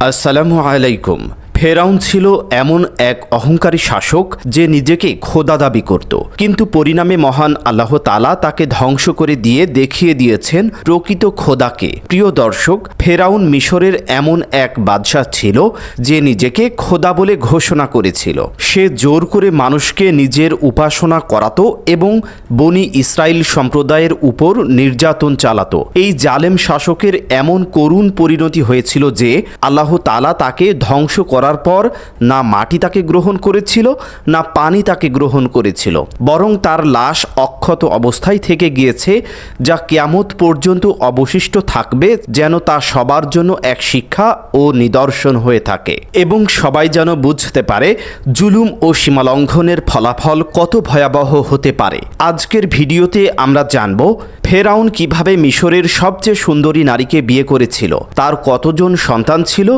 আসসালামু আলাইকুম ফেরাউন ছিল এমন এক অহংকারী শাসক যে নিজেকে খোদা দাবি করত। কিন্তু পরিণামে মহান আল্লাহ তালা তাকে ধ্বংস করে দিয়ে দেখিয়ে দিয়েছেন প্রকৃত খোদাকে। প্রিয় দর্শক, ফেরাউন মিশরের এমন এক বাদশাহ ছিল যে নিজেকে খোদা বলে ঘোষণা করেছিল। সে জোর করে মানুষকে নিজের উপাসনা করাতো এবং বনি ইসরায়েল সম্প্রদায়ের উপর নির্যাতন চালাতো। এই জালেম শাসকের এমন করুণ পরিণতি হয়েছিল যে আল্লাহ তালা তাকে ধ্বংস করার পর না মাটি তাকে গ্রহণ করেছিল, না পানি তাকে গ্রহণ করেছিল। বরং তার লাশ অক্ষত অবস্থায় থেকে গিয়েছে, যা কেয়ামত পর্যন্ত অবশিষ্ট থাকবে যেন তা সবার জন্য এক শিক্ষা ও নিদর্শন হয়ে থাকে। এবং সবাই যেন বুঝতে পারে জুলুম ও সীমালঙ্ঘনের ফলাফল কত ভয়াবহ হতে পারে। আজকের ভিডিওতে আমরা জানব ফেরাউন কীভাবে মিশরের সবচেয়ে সুন্দরী নারীকে বিয়ে করেছিল, তার কতজন সন্তান ছিল,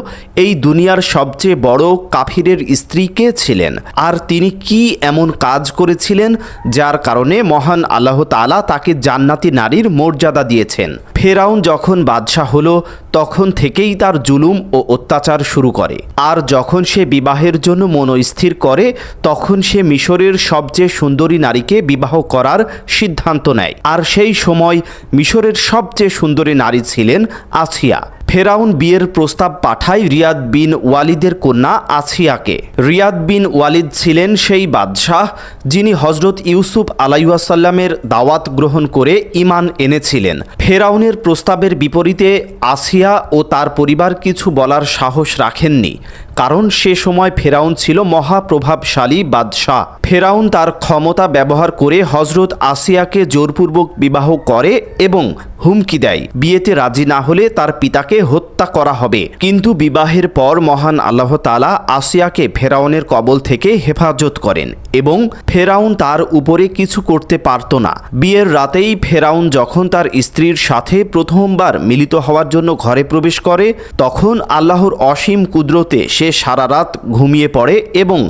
এই দুনিয়ার সবচেয়ে বড় কাফিরের স্ত্রী কে ছিলেন, আর তিনি কি এমন কাজ করেছিলেন যার কারণে মহান আল্লাহ তাআলা তাকে জান্নাতি নারীর মর্যাদা দিয়েছেন। ফেরাউন যখন বাদশাহ হলো, তখন থেকেই তার জুলুম ও অত্যাচার শুরু করে, আর যখন সে বিবাহের জন্য মনস্থির করে, তখন সে মিশরের সবচেয়ে সুন্দরী নারীকে বিবাহ করার সিদ্ধান্ত নেয়, আর সেই সময় মিশরের সবচেয়ে সুন্দরী নারী ছিলেন আসিয়া। ফেরাউন বিয়ের প্রস্তাব পাঠায় রিয়াদ বিন ওয়ালিদের কন্যা আসিয়াকে। রিয়াদ বিন ওয়ালিদ ছিলেন সেই বাদশাহ যিনি হজরত ইউসুফ আলাইসাল্লামের দাওয়াত গ্রহণ করে ইমান এনেছিলেন। ফেরাউনের প্রস্তাবের বিপরীতে আসিয়া ও তার পরিবার কিছু বলার সাহস রাখেননি, কারণ সে সময় ফেরাউন ছিল মহাপ্রভাবশালী বাদশাহ। ফেরাউন তার ক্ষমতা ব্যবহার করে হজরত আসিয়াকে জোরপূর্বক বিবাহ করে এবং হুমকি দেয়। বিয়েতে রাজি না হলে তার পিতাকে হত্যা করা হবে। কিন্তু বিবাহের পর মহান আল্লাহ তালা আসিয়াকে ফেরাউনের কবল থেকে হেফাজত করেন এবং ফেরাউন তার উপরে কিছু করতে পারত না। বিয়ের রাতেই ফেরাউন যখন তার স্ত্রীর সাথে প্রথমবার মিলিত হওয়ার জন্য ঘরে প্রবেশ করে, তখন আল্লাহর অসীম কুদরতে সে সারা রাত ঘুমিয়ে পড়ে এবং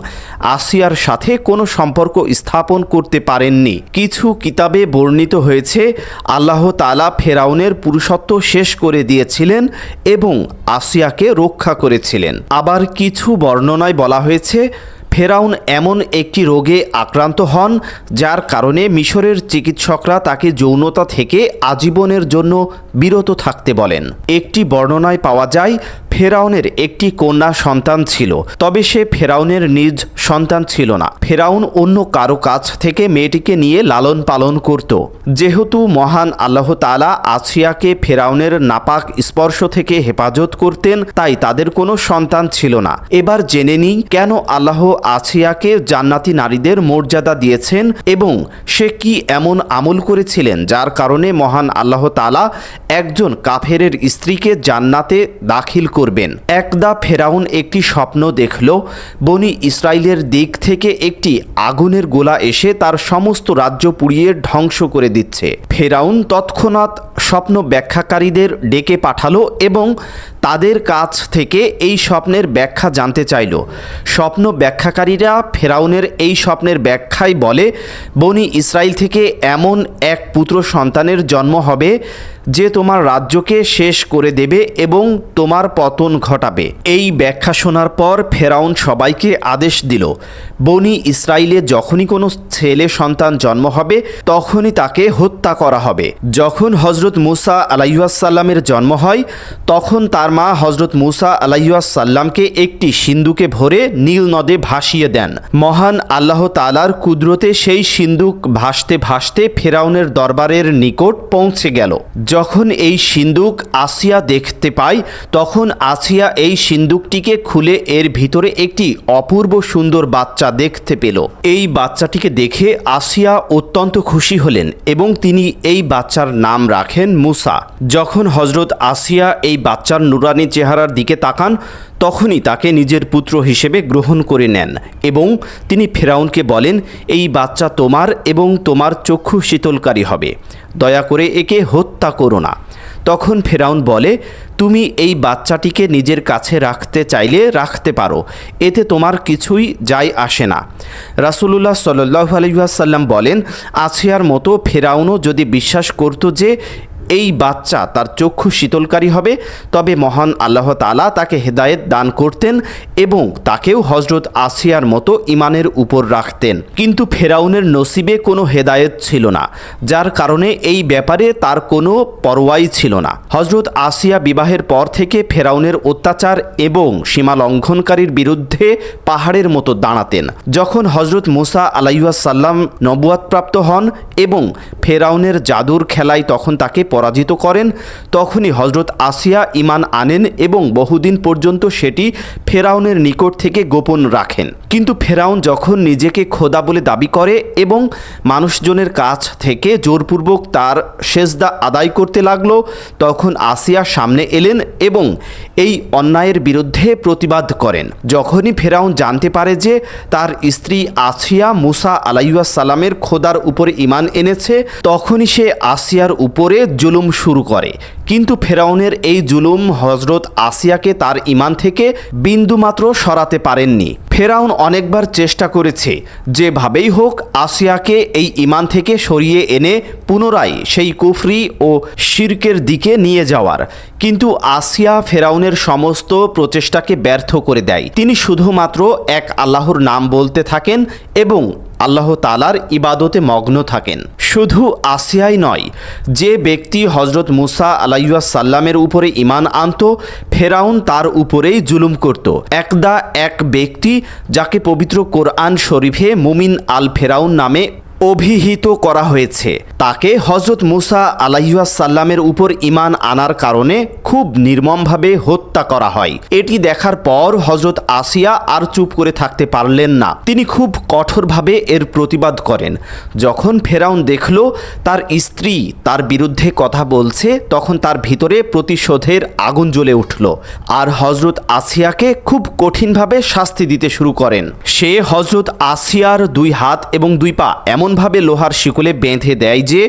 আসিয়ার সাথে কোনো সম্পর্ক স্থাপন করতে পারেননি। কিছু কিতাবে বর্ণিত হয়েছে, আল্লাহ তালা ফেরাউনের পুরুষত্ব শেষ করে দিয়েছিলেন এবং আসিয়াকে রক্ষা করেছিলেন। আবার কিছু বর্ণনায় বলা হয়েছে, ফেরাউন এমন একটি রোগে আক্রান্ত হন, যার কারণে মিশরের চিকিৎসকরা তাকে যৌনতা থেকে আজীবনের জন্য বিরত থাকতে বলেন। একটি বর্ণনায় পাওয়া যায় ফেরাউনের একটি কন্যা সন্তান ছিল, তবে সে ফেরাউনের নিজ সন্তান ছিল না। ফেরাউন অন্য কারও কাছ থেকে মেয়েটিকে নিয়ে লালন পালন করত। যেহেতু মহান আল্লাহ তালা আসিয়াকে ফেরাউনের নাপাক স্পর্শ থেকে হেফাজত করতেন, তাই তাদের কোনো সন্তান ছিল না। এবার জেনে নিই কেন আল্লাহ আসিয়াকে জান্নাতি নারীদের মর্যাদা দিয়েছেন এবং সে কি এমন আমল করেছিলেন যার কারণে মহান আল্লাহ তালা একজন কাফেরের স্ত্রীকে জান্নাতে দাখিল করবেন। একদা ফেরাউন একটি স্বপ্ন দেখল, বনি ইসরায়েলের দিক থেকে একটি আগুনের গোলা এসে তার সমস্ত রাজ্য পুড়িয়ে ধ্বংস করে দিচ্ছে। ফেরাউন তৎক্ষণাৎ স্বপ্ন ব্যাখ্যাকারীদের ডেকে পাঠালো এবং তাদের কাছ থেকে এই স্বপ্নের ব্যাখ্যা জানতে চাইল। স্বপ্ন ব্যাখ্যাকারীরা ফেরাউনের এই স্বপ্নের ব্যাখ্যায় বলে, বনি ইসরায়েল থেকে এমন এক পুত্র সন্তানের জন্ম হবে যে তোমার রাজ্যকে শেষ করে দেবে এবং তোমার পতন ঘটাবে। এই ব্যাখ্যা শোনার পর ফেরাউন সবাইকে আদেশ দিল, বনি ইসরায়েলে যখনই কোনো ছেলে সন্তান জন্ম হবে, তখনই তাকে হত্যা করা হবে। যখন হজরত মুসা আলাইসাল্লামের জন্ম হয়, তখন তার মা হজরত মুসা আলাইসাল্লামকে একটি সিন্ধুকে ভরে নীল নদে ভাসিয়ে দেন। মহান আল্লাহ তালার কুদরতে সেই সিন্ধুক ভাসতে ভাসতে ফেরাউনের দরবারের নিকট পৌঁছে গেল। যখন এই সিন্দুক আসিয়া দেখতে পায় তখন আসিয়া এই সিন্দুকটিকে খুলে এর ভিতরে একটি অপূর্ব সুন্দর বাচ্চা দেখতে পেল। এই বাচ্চাটিকে দেখে আসিয়া অত্যন্ত খুশি হলেন এবং তিনি এই বাচ্চার নাম রাখেন মুসা। যখন হজরত আসিয়া এই বাচ্চার নুরানি চেহারার দিকে তাকান, তখনই তাকে নিজের পুত্র হিসেবে গ্রহণ করে নেন এবং তিনি ফেরাউনকে বলেন, এই বাচ্চা তোমার এবং তোমার চক্ষু শীতলকারী হবে, দয়া করে একে হত্যা করো না। তখন ফেরাউন বলে, তুমি এই বাচ্চাটিকে নিজের কাছে রাখতে চাইলে রাখতে পারো, এতে তোমার কিছুই যায় আসে না। রাসুলুল্লাহ সাল্লাহ আলহাসাল্লাম বলেন আসিয়ার মতো ফেরাউনও যদি বিশ্বাস করত যে এই বাচ্চা তার চক্ষু শীতলকারী হবে, তবে মহান আল্লাহ তালা তাকে হেদায়েত দান করতেন এবং তাকেও হজরত আসিয়ার মতো ইমানের উপর রাখতেন। কিন্তু ফেরাউনের নসিবে কোনো হেদায়েত ছিল না, যার কারণে এই ব্যাপারে তার কোনো পরোয়াই ছিল না। হজরত আসিয়া বিবাহের পর থেকে ফেরাউনের অত্যাচার এবং সীমা লঙ্ঘনকারীর বিরুদ্ধে পাহাড়ের মতো দাঁড়াতেন। যখন হজরত মুসা আলাইসাল্লাম নবুয়াতপ্রাপ্ত হন এবং ফেরাউনের জাদুর খেলায় তখন তাকে পরাজিত করেন, তখনই হজরত আসিয়া ইমান আনেন এবং বহুদিন পর্যন্ত সেটি ফেরাউনের নিকট থেকে গোপন রাখেন। কিন্তু ফেরাউন যখন নিজেকে খোদা বলে দাবি করে এবং মানুষজনের কাছ থেকে জোরপূর্বক তার সেজদা আদায় করতে লাগল, তখন আসিয়া সামনে এলেন এবং এই অন্যায়ের বিরুদ্ধে প্রতিবাদ করেন। যখনই ফেরাউন জানতে পারে যে তার স্ত্রী আসিয়া মুসা আলাইসাল্লামের খোদার উপরে ইমান এনেছে, তখনই সে আসিয়ার উপরে জুলুম শুরু করে। কিন্তু ফেরাউনের এই জুলুম হজরত আসিয়াকে তার ইমান থেকে বিন্দুমাত্র সরাতে পারেননি। ফেরাউন অনেকবার চেষ্টা করেছে, যেভাবেই হোক আসিয়াকে এই ইমান থেকে সরিয়ে এনে পুনরায় সেই কুফরি ও শির্কের দিকে নিয়ে যাওয়ার। কিন্তু আসিয়া ফেরাউনের সমস্ত প্রচেষ্টাকে ব্যর্থ করে দেয়। তিনি শুধুমাত্র এক আল্লাহর নাম বলতে থাকেন এবং আল্লাহ তালার ইবাদতে মগ্ন থাকেন। শুধু আসিয়াই নয়, যে ব্যক্তি হজরত মুসা আলাইয়া সাল্লামের উপরে ইমান আনত, ফেরাউন তার উপরেই জুলুম করত। একদা এক ব্যক্তি যাকে পবিত্র কোরআন শরীফে মুমিন আল ফেরাউন নামে অভিহিত করা হয়েছে। তাকে হজরত মুসা আলাইসাল্লামের উপর ইমান আনার কারণে খুব নির্মমভাবে হত্যা করা হয়। এটি দেখার পর হজরত আসিয়া আর চুপ করে থাকতে পারলেন না। তিনি খুব কঠোরভাবে এর প্রতিবাদ করেন। যখন ফেরাউন দেখল তার স্ত্রী তার বিরুদ্ধে কথা বলছে, তখন তার ভিতরে প্রতিশোধের আগুন জ্বলে উঠল আর হজরত আসিয়াকে খুব কঠিনভাবে শাস্তি দিতে শুরু করেন। সে হজরত আসিয়ার দুই হাত এবং দুই পা এমনভাবে লোহার শিকলে বেঁধে দেয় যে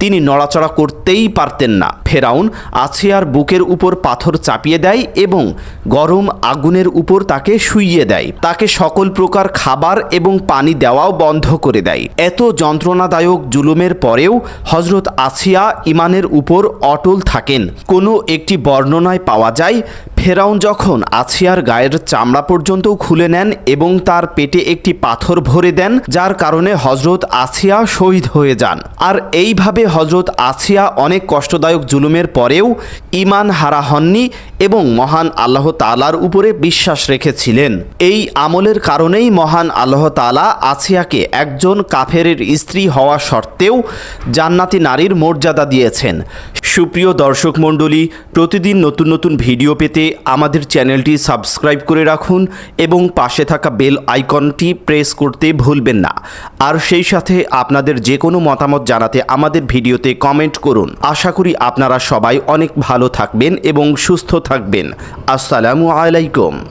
তিনি নড়াচড়া করতেই পারতেন না। ফেরাউন আসিয়ার বুকের উপর পাথর চাপিয়ে দেয় এবং গরম আগুনের উপর তাকে শুইয়ে দেয়। তাকে সকল প্রকার খাবার এবং পানি দেওয়াও বন্ধ করে দেয়। এত যন্ত্রণাদায়ক জুলুমের পরেও হজরত আসিয়া ইমানের উপর অটল থাকেন। কোনো একটি বর্ণনায় পাওয়া যায় ফেরাউন যখন আসিয়ার গায়ের চামড়া পর্যন্তও খুলে নেন এবং তার পেটে একটি পাথর ভরে দেন, যার কারণে হজরত আসিয়া শহীদ হয়ে যান। আর এইভাবে হজরত আসিয়া অনেক কষ্টদায়ক জুলুমের পরেও ইমান হারা হননি এবং মহান আল্লাহ তালার উপরে বিশ্বাস রেখেছিলেন। এই আমলের কারণেই মহান আল্লাহ তালা আসিয়াকে একজন কাফেরের স্ত্রী হওয়া সত্ত্বেও জান্নাতি নারীর মর্যাদা দিয়েছেন। সুপ্রিয় দর্শক মণ্ডলী, প্রতিদিন নতুন নতুন ভিডিও পেতে আমাদের চ্যানেলটি সাবস্ক্রাইব করে রাখুন এবং পাশে থাকা বেল আইকনটি প্রেস করতে ভুলবেন না। আর সেই সাথে আপনাদের যে কোনো মতামত জানাতে আমাদের ভিডিওতে কমেন্ট করুন। আশা করি আপনারা সবাই অনেক ভালো থাকবেন এবং সুস্থ থাকবেন। আসসালামু আলাইকুম।